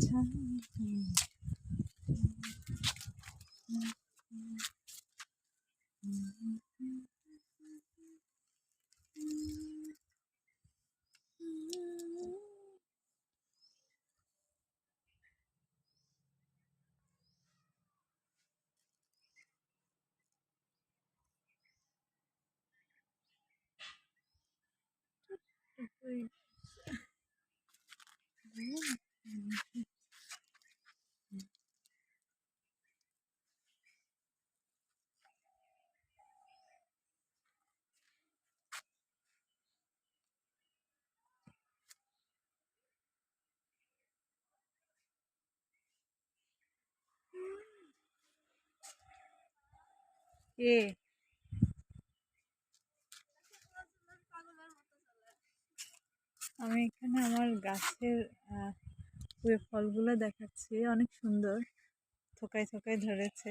Please. কে আমি এখানে আমার গাছের ফলগুলো দেখাচ্ছি, অনেক সুন্দর। থোকায় থোকায় ধরেছে।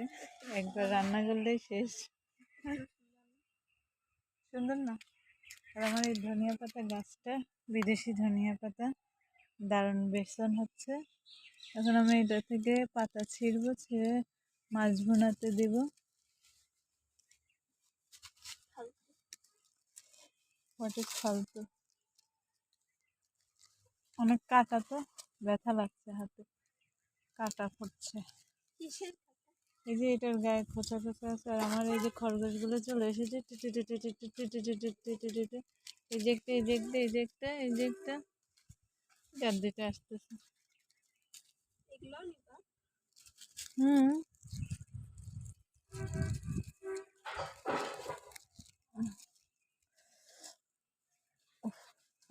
একবার রান্না করলেই শেষ। সুন্দর না? আর আমার এই ধনিয়া পাতা গাছটা, বিদেশি ধনিয়া পাতা, দারুণ বেসন হচ্ছে। এখন আমি এটা থেকে পাতা ছিঁড়বো, ছিঁড়ে মাছ ভুনাতে দিব। পটি ফালতু অনেক কাটা তো ব্যথা লাগছে হাতে কাটা পড়ছে এই যে এটার গায়ে খোঁচা খোঁচা আছে আর আমার এই যে খরগোশগুলো চলে এসেছে এই যে একটা এই যে একটা এই যে একটা এই যে একটা যার দিকে আসতেছে হুম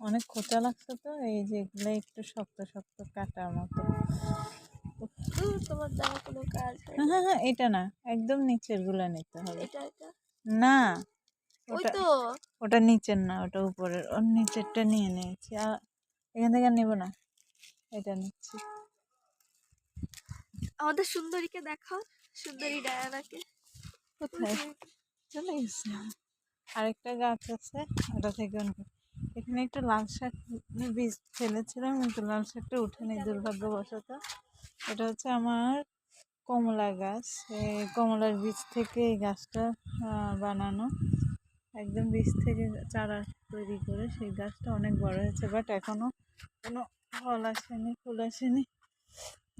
অনেক খোঁচা লাগছে তো এই যে এগুলো একটু শক্ত শক্ত কাটার মতো। তোমার কোনো কাজ হ্যাঁ হ্যাঁ হ্যাঁ এটা না একদম নিচেরগুলা নিতে হবে। এটা এটা? না ওই ওটা তো। ওটা নিচের না ওটা উপরের। ওর নিচেরটা নিয়ে নিয়েছি। আর এখান থেকে নেব না এটা নিচ্ছি। আমাদের সুন্দরীকে দেখাও সুন্দরী ডায়ানাকে। কোথায়? চলে গেছে। আরেকটা গাছ আছে ওটা থেকে এখানে একটা লাল শাক বীজ ফেলেছিলাম, কিন্তু লাল শাকটা উঠেনি দুর্ভাগ্যবশত। এটা হচ্ছে আমার কমলা গাছ। কমলার বীজ থেকে এই গাছটা বানানো। একদম বীজ থেকে চারা তৈরি করে সেই গাছটা অনেক বড় হয়েছে, বাট এখনও কোনো ফল আসেনি, ফুল আসেনি।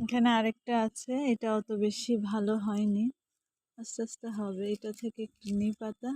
এখানে আরেকটা আছে এটা অত বেশি ভালো হয়নি। আস্তে আস্তে হবে, এটা থেকে নিই পাতা।